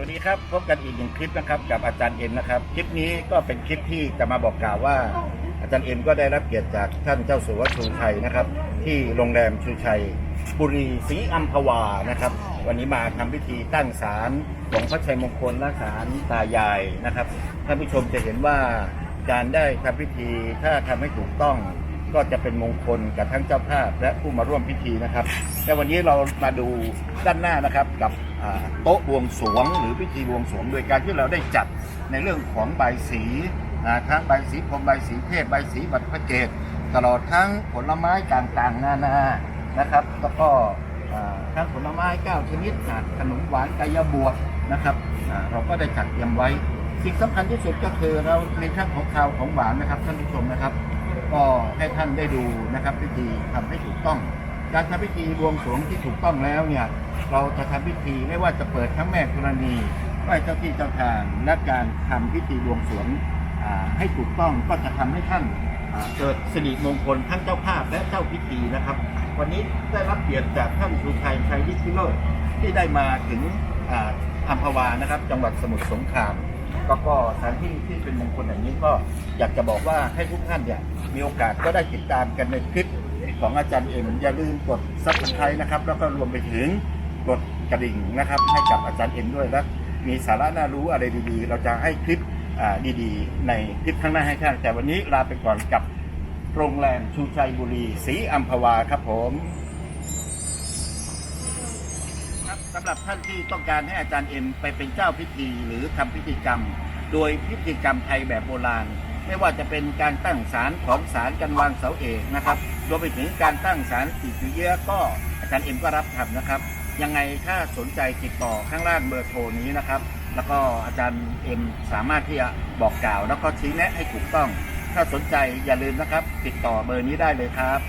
สวัสดีครับพบกันอีกหนึ่งคลิปนะครับกับอาจารย์เอ็มนะครับคลิปนี้ก็เป็นคลิปที่จะมาบอกกล่าวว่า อาจารย์เอ็มก็ได้รับเกียรติจากท่านเจ้าสัวชูชัยนะครับ ที่โรงแรมชูชัย บุรีศรีอัมพวานะครับ วันนี้มาทำพิธีตั้งศาลหลวงพ่อชัยมงคลและศาลตายายนะครับท่านผู้ชมจะเห็นว่าการได้ทำพิธีถ้าทำให้ถูกต้องก็จะเป็นมงคลกับทั้งเจ้าภาพและผู้มาร่วมพิธีนะครับแต่วันนี้เรามาดูด้านหน้านะครับกับ โต๊ะบวงสรวง หรือพิธีบวงสรวง โดยการที่เราได้จัดในเรื่องของใบสีอ่าทั้งใบสีพรหมใบสีเทพใบสีบัตรพระเกตตลอดทั้งผลไม้ต่างๆนานานะครับ แล้วก็ทั้งผลไม้เก้าชนิดอ่าขนมหวานกายบวชนะครับเราก็ได้จัดเตรียมไว้ สิ่งสำคัญที่สุดก็คือเราในทั้งของคาวของหวานนะครับท่านผู้ชมนะครับ ก็ให้ท่านได้ดูนะครับพิธีทำให้ถูกต้อง การทำพิธีบวงสรวงที่ถูกต้องแล้วเนี่ย เราจะทำพิธีไม่ว่าจะเปิดทั้งแม่ธรณีไหว้เจ้าที่เจ้าทางและการทำพิธีบวงสรวงให้ถูกต้องก็จะทำให้ท่านเกิดสิริมงคลทั้งเจ้าภาพและเจ้าพิธีนะครับ วันนี้ได้รับเกียรติจากท่านชูชัยชัยวิชิโรจน์ที่ได้มาถึงอัมพวานะครับ จังหวัดสมุทรสงครามก็ก็สถานที่ที่เป็นมงคลอย่างนี้ก็อยากจะบอกว่าให้ทุกท่านเนี่ยมีโอกาสก็ได้ติดตามกันในคลิปของอาจารย์เอ็มอย่าลืมกดซับสไครต์นะครับ แล้วก็รวมไปถึง กดกระดิ่งนะครับ ให้กับอาจารย์เอ็มด้วยและมีสาระน่ารู้อะไรดีๆ เราจะให้คลิปดีๆ ในคลิปข้างหน้าให้ท่านแต่วันนี้ลาไปก่อนกับโรงแรมชูชัยบุรีศรีอัมพวาครับผมครับสำหรับท่านที่ต้องการให้อาจารย์เอ็มไปเป็นเจ้าพิธีหรือทำพิธีกรรม โดยพิธีกรรมไทยแบบโบราณ ไม่ว่าจะเป็นการตั้งศาลของศาลกันวางเสาเอกนะครับรวมไปถึงการตั้งศาลสีจุเยะก็อาจารย์เอ็มก็รับทำนะครับ ยังไงถ้าสนใจติดต่อข้างล่างเบอร์โทรนี้นะครับ แล้วก็อาจารย์เอ็มสามารถที่จะบอกกล่าว แล้วก็ชี้แนะให้ถูกต้อง ถ้าสนใจอย่าลืมนะครับ ติดต่อเบอร์นี้ได้เลยครับ